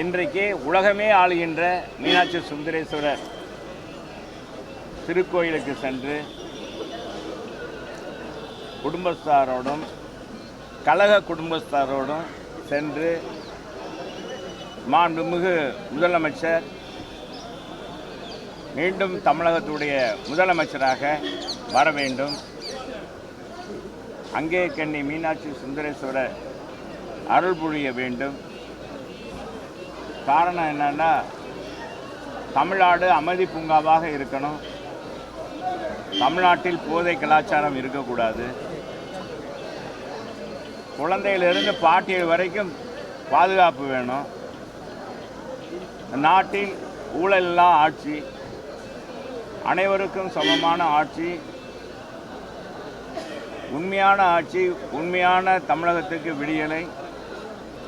இன்றைக்கு உலகமே ஆளுகின்ற மீனாட்சி சுந்தரேஸ்வரர் திருக்கோயிலுக்கு சென்று குடும்பஸ்தாரோடும் கழக குடும்பஸ்தாரோடும் சென்று மாண்புமிகு முதலமைச்சர் மீண்டும் தமிழகத்துடைய முதலமைச்சராக வர வேண்டும். அங்கே கண்ணி மீனாட்சி சுந்தரேஸ்வரர் அருள் புரிய வேண்டும். காரணம் என்னென்னா தமிழ்நாடு அமைதி பூங்காவாக இருக்கணும். தமிழ்நாட்டில் போதை கலாச்சாரம் இருக்கக்கூடாது. குழந்தையிலிருந்து பாட்டியல் வரைக்கும் பாதுகாப்பு வேணும். நாட்டில் ஊழலில்லா ஆட்சி அனைவருக்கும் சமமான ஆட்சி உண்மையான ஆட்சி உண்மையான தமிழகத்துக்கு விடியலை.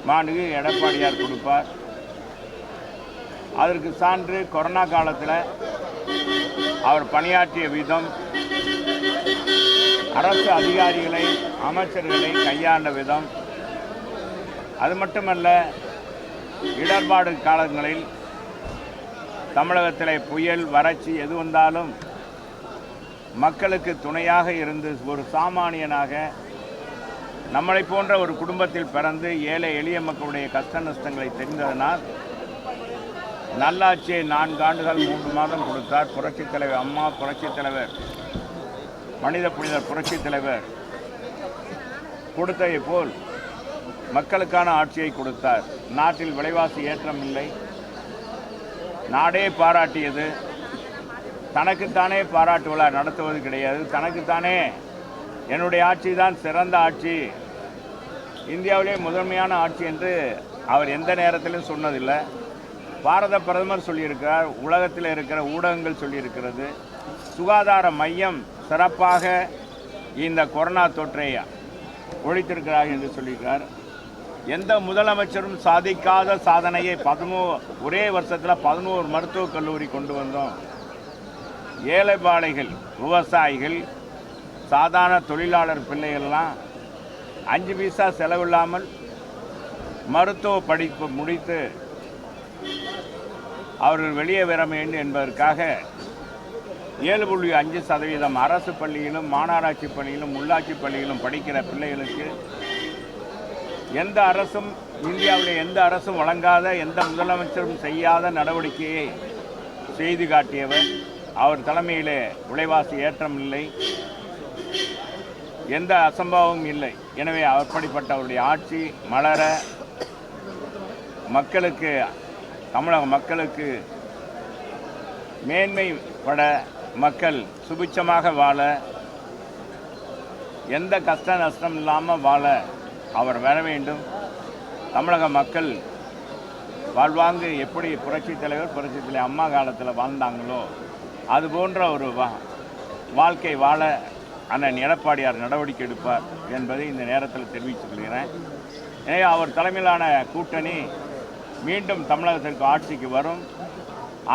மாண்புமிகு எடப்பாடியார் கொடுப்பார். அதற்கு சான்று கொரோனா காலத்தில் அவர் பணியாற்றிய விதம் அரசு அதிகாரிகளை அமைச்சர்களை கையாண்ட விதம். அது மட்டுமல்ல இடர்பாடு காலங்களில் தமிழகத்தில் புயல் வறட்சி எது வந்தாலும் மக்களுக்கு துணையாக இருந்து ஒரு சாமானியனாக நம்மளை போன்ற ஒரு குடும்பத்தில் பிறந்து ஏழை எளிய மக்களுடைய கஷ்ட நஷ்டங்களை தெரிந்ததனால் நல்லாட்சியை நான்கு ஆண்டுகள் மூன்று மாதம் கொடுத்தார். புரட்சித் தலைவர் அம்மா புரட்சித் தலைவர் மனித புனிதர் புரட்சித் தலைவர். கொடுத்ததை போல் மக்களுக்கான ஆட்சியை கொடுத்தார். நாட்டில் விலைவாசி ஏற்றம் இல்லை. நாடே பாராட்டியது. தனக்குத்தானே பாராட்டு விழா நடத்துவது கிடையாது. தனக்குத்தானே என்னுடைய ஆட்சி தான் சிறந்த ஆட்சி. இந்தியாவிலே முதன்மையான ஆட்சி என்று அவர் எந்த நேரத்திலும் சொன்னதில்லை. பாரத பிரதமர் சொல்லியிருக்கிறார் உலகத்தில் இருக்கிற ஊடகங்கள் சொல்லியிருக்கிறது சுகாதார மையம் சிறப்பாக இந்த கொரோனா தொற்றை ஒழித்திருக்கிறார் என்று சொல்லியிருக்கிறார். எந்த முதலமைச்சரும் சாதிக்காத சாதனையை பதினோ ஒரே வருஷத்தில் பதினோரு மருத்துவக் கல்லூரி கொண்டு வந்தோம். ஏழைப்பாளைகள் விவசாயிகள் சாதாரண தொழிலாளர் பிள்ளைகள்லாம் அஞ்சு பைசா செலவில்லாமல் மருத்துவ படிப்பு முடித்து அவர்கள் வெளியே வர வேண்டும் என்பதற்காக ஏழு புள்ளி அஞ்சு சதவீதம் அரசு பள்ளியிலும் மாநகராட்சி பள்ளியிலும் உள்ளாட்சி பள்ளியிலும் படிக்கிற பிள்ளைகளுக்கு எந்த அரசும் இந்தியாவில் எந்த அரசும் வழங்காத எந்த முதலமைச்சரும் செய்யாத நடவடிக்கையை செய்து காட்டியவர். அவர் தலைமையிலே விலைவாசி ஏற்றம் இல்லை. எந்த அசம்பாவமும் இல்லை. எனவே அப்படிப்பட்ட அவருடைய ஆட்சி மலர மக்களுக்கு தமிழக மக்களுக்கு மேன்மைப்பட மக்கள் சுபிட்சமாக வாழ எந்த கஷ்ட நஷ்டம் இல்லாமல் வாழ அவர் வர வேண்டும். தமிழக மக்கள் வாழ்வாங்கு எப்படி புரட்சித் தலைவர் புரட்சித் தலைவர் அம்மா காலத்தில் வாழ்ந்தாங்களோ அது போன்ற ஒரு வா வாழ்க்கை வாழ அண்ணன் எடப்பாடியார் நடவடிக்கை எடுப்பார் என்பதை இந்த நேரத்தில் தெரிவித்துக் கொள்கிறேன். எனவே அவர் தலைமையிலான கூட்டணி மீண்டும் தமிழகத்திற்கு ஆட்சிக்கு வரும்.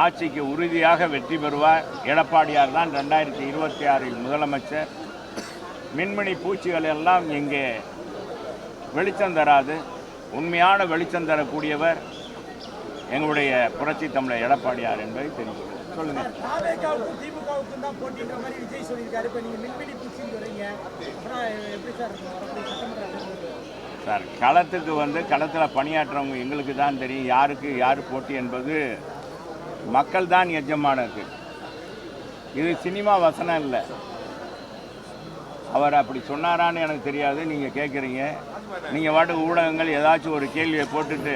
ஆட்சிக்கு உறுதியாக வெற்றி பெறுவார். எடப்பாடியார் தான் ரெண்டாயிரத்தி இருபத்தி ஆறில் முதலமைச்சர். மின்மணி பூச்சிகள் எல்லாம் இங்கே வெளிச்சம் தராது. உண்மையான வெளிச்சம் தரக்கூடியவர் எங்களுடைய புரட்சி தமிழர் எடப்பாடியார் என்பதை தெரிவிக்கிறேன். சொல்லுங்கள் சார் களத்துக்கு வந்து களத்தில் பணியாற்றுறவங்க எங்களுக்கு தான் தெரியும். யாருக்கு யார் போட்டி என்பது மக்கள் தான் எஜமானது இது சினிமா வசனம் இல்லை. அவர் அப்படி சொன்னாரான்னு எனக்கு தெரியாது. நீங்கள் கேட்குறீங்க நீங்கள் வாட்டு ஊடகங்கள் ஏதாச்சும் ஒரு கேள்வியை போட்டுட்டு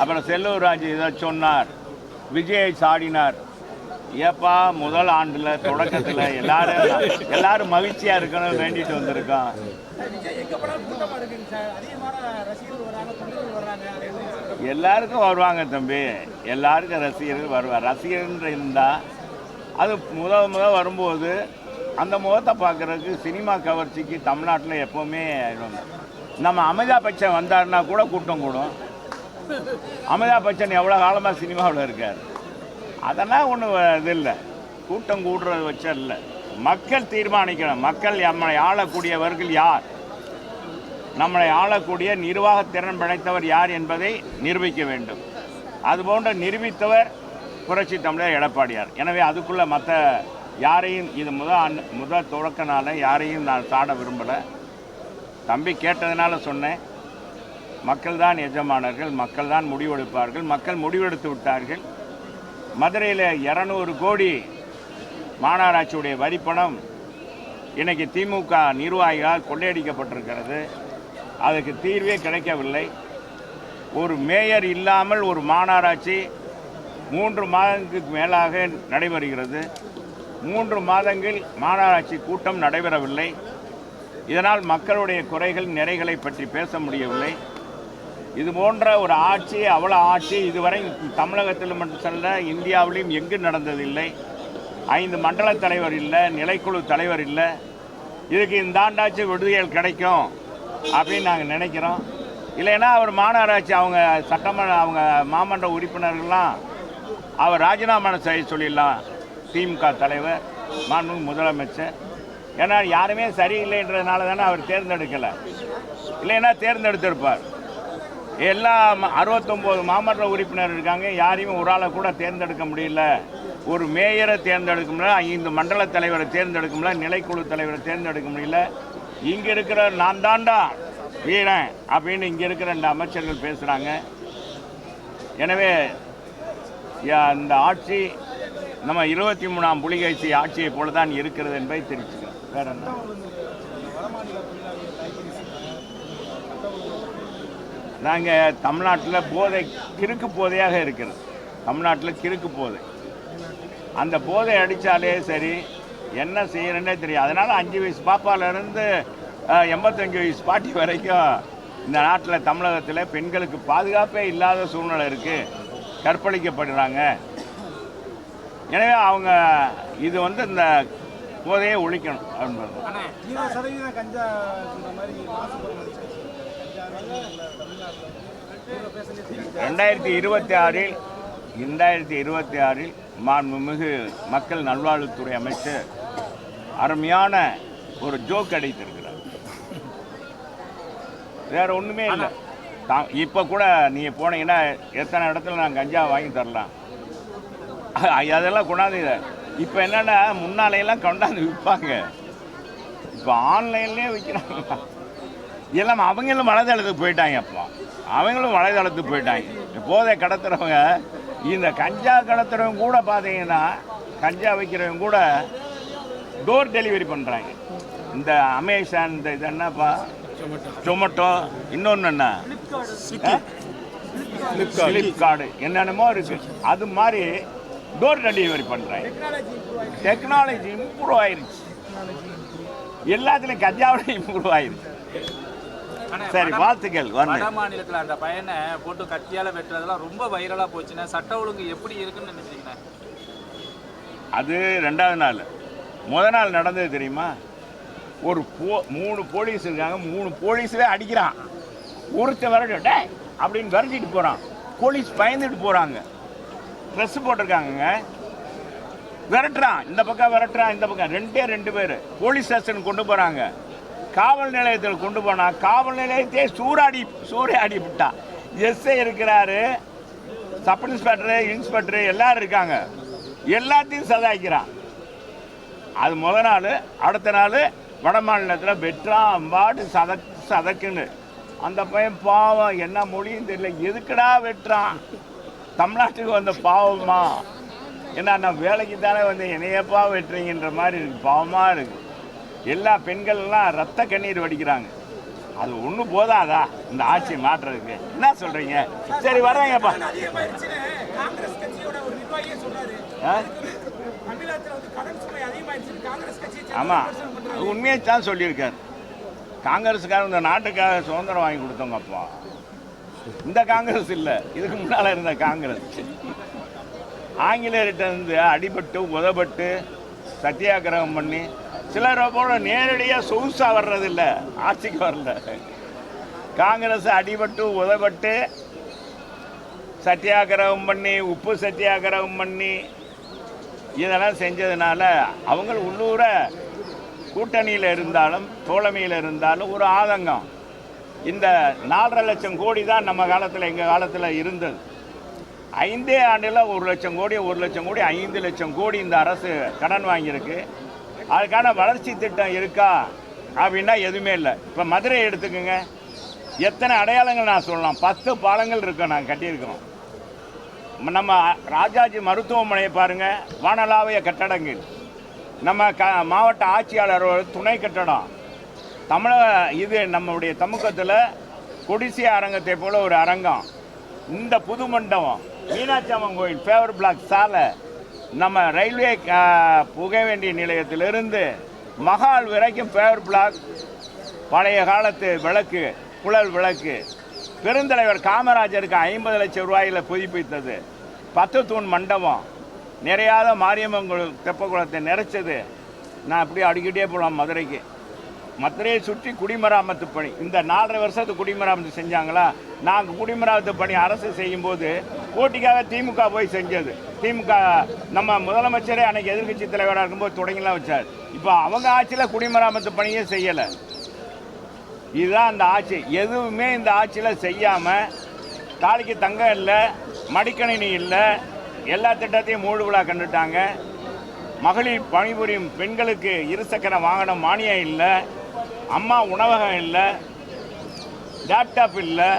அப்புறம் செல்லூர் ராஜு ஏதாச்சும் சொன்னார். விஜயை சாடினார். ஏப்பா முதல் ஆண்டில் தொடக்கத்தில் எல்லாரும் எல்லாரும் மகிழ்ச்சியாக இருக்கணும்னு வேண்டிட்டு வந்திருக்கான் எல்லாருக்கும் வருவாங்க தம்பி. எல்லாருக்கும் ரசிகர்கள் வருவார் ரசிகர்கள் இருந்தால் அது முதல் முதல் வரும்போது அந்த முகத்தை பார்க்குறதுக்கு சினிமா கவர்ச்சிக்கு தமிழ்நாட்டில் எப்போவுமே ஆயிடுவாங்க நம்ம அமிதாப் பச்சன் வந்தாருன்னா கூட கூட்டம் கூடும். அமிதாப் பச்சன் எவ்வளோ காலமாக சினிமாவில் இருக்கார். அதெல்லாம் ஒன்றும் இது இல்லை. கூட்டம் கூடுறது வச்ச இல்லை. மக்கள் தீர்மானிக்கணும். மக்கள் நம்மளை ஆளக்கூடியவர்கள் யார்? நம்மளை ஆளக்கூடிய நிர்வாக திறன் படைத்தவர் யார் என்பதை நிரூபிக்க வேண்டும். அது போன்ற நிரூபித்தவர் புரட்சி தமிழர் எடப்பாடியார். எனவே அதுக்குள்ளே மற்ற யாரையும் இது முத முதல் முத தொடக்க யாரையும் நான் சாட விரும்பலை. தம்பி கேட்டதுனால சொன்னேன். மக்கள் தான் எஜமானர்கள் மக்கள் தான் முடிவெடுப்பார்கள் மக்கள் முடிவெடுத்து விட்டார்கள். மதுரையில் இரநூறு கோடி மாநகராட்சியுடைய வரிப்பணம் இன்றைக்கு திமுக நிர்வாகிகளால் கொள்ளையடிக்கப்பட்டிருக்கிறது. அதுக்கு தீர்வே கிடைக்கவில்லை. ஒரு மேயர் இல்லாமல் ஒரு மாநகராட்சி மூன்று மாதங்களுக்கு மேலாக நடைபெறுகிறது. மூன்று மாதங்கள் மாநகராட்சி கூட்டம் நடைபெறவில்லை. இதனால் மக்களுடைய குறைகள் நிறைகளை பற்றி பேச முடியவில்லை. இது போன்ற ஒரு ஆட்சி அவ்வளோ ஆட்சி இதுவரை தமிழகத்தில் மட்டும் செல்ல இந்தியாவிலையும் எங்கு நடந்ததில்லை. ஐந்து மண்டல தலைவர் இல்லை நிலைக்குழு தலைவர் இல்லை. இதுக்கு இந்த ஆண்டாச்சு விடுதிகள் கிடைக்கும் அப்படின்னு நாங்கள் நினைக்கிறோம். இல்லைன்னா அவர் மாநகராட்சி அவங்க சட்டமன்ற அவங்க மாமன்ற உறுப்பினர்கள்லாம் அவர் ராஜினாமா செய்ய சொல்லிடலாம். திமுக தலைவர் மாண்பு முதலமைச்சர். ஏன்னா யாருமே சரியில்லைன்றதுனால தானே அவர் தேர்ந்தெடுக்கலை. இல்லைன்னா தேர்ந்தெடுத்திருப்பார். எல்லா அறுபத்தொம்போது மாமன்ற உறுப்பினர் இருக்காங்க. யாரையும் ஒரு ஆளை கூட தேர்ந்தெடுக்க முடியல. ஒரு மேயரை தேர்ந்தெடுக்க முடியல ஐந்து மண்டல தலைவரை தேர்ந்தெடுக்க முடியல நிலைக்குழு தலைவரை தேர்ந்தெடுக்க முடியல. இங்கே இருக்கிற நான் தாண்டா வீரன் அப்படின்னு இங்கே இருக்கிற ரெண்டு அமைச்சர்கள் பேசுகிறாங்க எனவே யா- இந்த ஆட்சி நம்ம இருபத்தி மூணாம் புலிகேசி ஆட்சியை போல தான் இருக்கிறது என்பதை தெரிவிச்சுக்கிறேன். வேற என்ன? நாங்கள் தமிழ்நாட்டில் போதை கிறுக்கு போதையாக இருக்கிறது. தமிழ்நாட்டில் கிறுக்கு போதை. அந்த போதை அடித்தாலே சரி என்ன செய்யறேன்னே தெரியும் அதனால் அஞ்சு வயசு பாப்பாலேருந்து எண்பத்தஞ்சு வயசு பாட்டி வரைக்கும் இந்த நாட்டில் தமிழகத்தில் பெண்களுக்கு பாதுகாப்பே இல்லாத சூழ்நிலை இருக்குது கற்பழிக்கப்படுறாங்க. எனவே அவங்க இது வந்து இந்த போதையை ஒழிக்கணும் ரெண்டாயிரத்தி இருபத்தி ஆறில் ரெண்டாயிரத்தி இருபத்தி ஆறில் மாண்புமிகு மக்கள் நல்வாழ்வுத்துறை அமைச்சர் அருமையான ஒரு ஜோக் அடித்திருக்கிறார். வேற ஒன்றுமே இல்லை. தான் இப்போ கூட நீங்கள் போனீங்கன்னா எத்தனை இடத்துல நான் கஞ்சா வாங்கி தரலாம்? அதெல்லாம் கொண்டாந்து இப்போ என்னென்னா முன்னாலையெல்லாம் கொண்டாந்து விற்பாங்க. இப்போ ஆன்லைன்லேயே விற்கிறாங்க எல்லாம் அவங்களும் வலைதளத்துக்கு போயிட்டாங்க அப்போ. அவங்களும் வலைதளத்துக்கு போயிட்டாங்க. போதை கடத்துறவங்க இந்த கஞ்சா கடத்துறவங்க கூட பார்த்தீங்கன்னா கஞ்சா வைக்கிறவங்க கூட டோர் டெலிவரி பண்ணுறாங்க இந்த அமேசான் இந்த இது என்னப்பா? ஜொமேட்டோ இன்னொன்று என்ன? ஃப்ளிப்கார்டு என்னென்னமோ இருக்கு. அது மாதிரி டோர் டெலிவரி பண்ணுறாங்க டெக்னாலஜி இம்ப்ரூவ் ஆயிருச்சு. எல்லாத்துலேயும் கஞ்சாவோட இம்ப்ரூவ் ஆயிருச்சு. சரி வாழ்த்துக்கள் வட மாநிலத்துல அந்த பையனை போட்டு கத்தியால வெட்டுறதெல்லாம் ரொம்ப வைரலா போச்சுன்னா சட்ட ஒழுங்கு எப்படி இருக்குன்னு நினைக்கிறீங்க அது ரெண்டாவது நாள். முத நாள் நடந்தது தெரியுமா? ஒரு போ மூணு போலீஸ் இருக்காங்க. மூணு போலீஸே அடிக்கிறான். ஒருத்தன் விரட்டு அப்படின்னு விரட்டிட்டு போகிறான் போலீஸ் பயந்துட்டு போகிறாங்க ட்ரெஸ் போட்டிருக்காங்கங்க. விரட்டுறான். இந்த பக்கம் விரட்டுறான் இந்த பக்கம். ரெண்டே ரெண்டு பேர். போலீஸ் ஸ்டேஷன் கொண்டு போகிறாங்க காவல் நிலையத்தில் கொண்டு போனால் காவல் நிலையத்தையே சூறாடி சூறையாடி விட்டான் எஸ்ஐ இருக்கிறாரு சப் இன்ஸ்பெக்டரு இன்ஸ்பெக்டரு எல்லாரும் இருக்காங்க. எல்லாத்தையும் சதாய்க்கிறான். அது முத நாள் அடுத்த நாள் வட மாநிலத்தில் வெட்டுறான் அம்பாடு சதக் சதக்குன்னு. அந்த பையன் பாவம் என்ன மொழியும் தெரியல. எதுக்குடா வெட்டுறான்? தமிழ்நாட்டுக்கு வந்த பாவமா? ஏன்னா நான் வேலைக்கு தானே வந்து என்னையப்பா வெட்டுறீங்கன்ற மாதிரி இருக்கு. பாவமாக இருக்குது எல்லா பெண்கள்லாம் ரத்த கண்ணீர் வடிக்கிறாங்க. அது ஒன்றும் போதாதா? இந்த ஆட்சியை மாற்றுறதுக்கு என்ன சொல்கிறீங்க சரி வர்றேங்கப்பா. ஆமாம். உண்மையை தான் சொல்லியிருக்கார். காங்கிரஸுக்கார இந்த நாட்டுக்காக சுதந்திரம் வாங்கி கொடுத்தவங்க அப்பா இந்த காங்கிரஸ் இல்லை. இதுக்கு முன்னால் இருந்த காங்கிரஸ். ஆங்கிலேயர்கிட்ட இருந்து அடிபட்டு உதப்பட்டு சத்தியாகிரகம் பண்ணி சிலரை போல நேரடியாக சொகுசாக வர்றதில்ல. ஆட்சிக்கு வரல. காங்கிரஸ் அடிபட்டு உதப்பட்டு சத்தியாகிரகம் பண்ணி உப்பு சத்தியாகிரகம் பண்ணி இதெல்லாம் செஞ்சதுனால அவங்க உள்ளூர கூட்டணியில் இருந்தாலும் தோழமையில் இருந்தாலும் ஒரு ஆதங்கம். இந்த நாலரை லட்சம் கோடி தான் நம்ம காலத்தில் எங்கள் காலத்தில் இருந்தது. ஐந்தே ஆண்டில் ஒரு லட்சம் கோடி ஒரு லட்சம் கோடி ஐந்து லட்சம் கோடி இந்த அரசு கடன் வாங்கியிருக்கு. அதுக்கான வளர்ச்சி திட்டம் இருக்கா அப்படின்னா எதுவுமே இல்லை. இப்போ மதுரை எடுத்துக்கோங்க. எத்தனை அடையாளங்கள் நான் சொல்லலாம். பத்து பாலங்கள் இருக்கோம் நாங்கள் கட்டியிருக்கிறோம். நம்ம ராஜாஜி மருத்துவமனையை பாருங்கள் வானலாவைய கட்டடங்கள். நம்ம க மாவட்ட ஆட்சியாளரோட துணை கட்டடம். தமிழக இது நம்மளுடைய தமிழகத்தில் கொடிசிய அரங்கத்தை போல் ஒரு அரங்கம். இந்த புது மண்டபம் மீனாட்சி அம்மன் கோயில் ஃபேவர் பிளாக் சாலை. நம்ம ரயில்வே புகை வேண்டிய நிலையத்திலிருந்து மகால் வரைக்கும் ஃபேவர் பிளாக் பழைய காலத்து விளக்கு குழல் விளக்கு. பெருந்தலைவர் காமராஜருக்கு ஐம்பது லட்சம் ரூபாயில் புதுப்பித்தது. பத்து தூண் மண்டபம். நிறையாத மாரியம்மன் குள- தெப்பக்குளத்தை நிறைச்சது. நான் அப்படியே அடிக்கிட்டே போகலாம் மதுரைக்கு. மதுரையை சுற்றி குடிமராமத்து பணி. இந்த நாலரை வருஷத்து குடிமராமத்து செஞ்சாங்களா? நாங்கள் குடிமராமத்து பணி அரசு செய்யும்போது போட்டிக்காக திமுக போய் செஞ்சது. திமுக நம்ம முதலமைச்சரே அன்னைக்கு எதிர்கட்சி தலைவராக இருக்கும்போது தொடங்கிலாம் வச்சார். இப்போ அவங்க ஆட்சியில் குடிமராமத்து பணியே செய்யலை. இதுதான் அந்த ஆட்சி. எதுவுமே இந்த ஆட்சியில் செய்யாமல் தாலிக்கு தங்கம் இல்லை மடிக்கணினி இல்லை எல்லா திட்டத்தையும் மூடு விழா கண்டுட்டாங்க. மகளிர் பணிபுரியும் பெண்களுக்கு இருசக்கர வாகனம் மானியம் இல்லை. அம்மா உணவகம் இல்லை லேப்டாப் இல்லை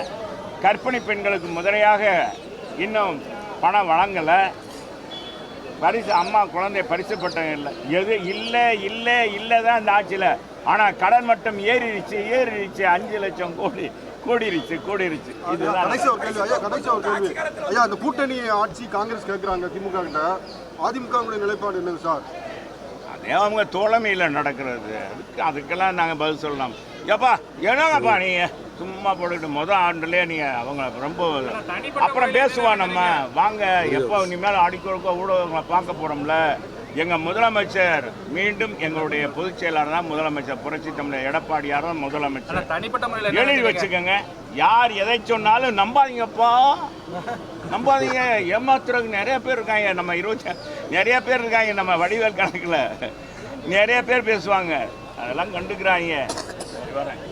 கர்ப்பிணி பெண்களுக்கு முதலையாக இன்னும் பணம் வழங்கலை. பரிசு அம்மா குழந்தை பரிசு பட்டம் இல்லை. எது இல்லை இல்லை இல்லை தான் இந்த ஆட்சியில். ஆனால் கடன் மட்டும் ஏறிடுச்சு ஏறிடுச்சு அஞ்சு லட்சம் கோடி கூடிருச்சு கூடிருச்சு. இதுதான். கடைசி ஒரு கேள்வி ஐயா கடைசி ஒரு கேள்வி. ஐயா அந்த கூட்டணி ஆட்சி காங்கிரஸ் கேட்குறாங்க திமுக கிட்ட. அதிமுக நிலைப்பாடு என்னங்க சார்? அதே அவங்க தோழமையில் நடக்கிறது? அதுக்கு அதுக்கெல்லாம் நாங்கள் பதில் சொல்லலாம். ஏப்பா என்னங்கப்பா நீங்கள் சும்மா போட்டுக்கிட்டு மொதல் ஆண்டுலேயே நீங்கள் அவங்க ரொம்ப அப்புறம் பேசுவோம் நம்ம. வாங்க எப்போ இனிமேல் அடிக்கொடுக்க ஊடகங்களை பார்க்க போகிறோம்ல எங்கள் முதலமைச்சர் மீண்டும் எங்களுடைய பொதுச் செயலாளர் தான் முதலமைச்சர். புரட்சி தமிழர் எடப்பாடியார் தான் முதலமைச்சர். தனிப்பட்ட முறையில் எழுதி? வச்சுக்கோங்க. யார் எதை சொன்னாலும் நம்பாதீங்கப்பா. நம்பாதீங்க ஏமாத்துறதுக்கு நிறைய பேர் இருக்காங்க. நம்ம இருபத்தி நிறைய பேர் இருக்காங்க நம்ம வடிவேல் கணக்கில். நிறைய பேர் பேசுவாங்க. அதெல்லாம் கண்டுக்கிறாங்க. சரி, வரேன்.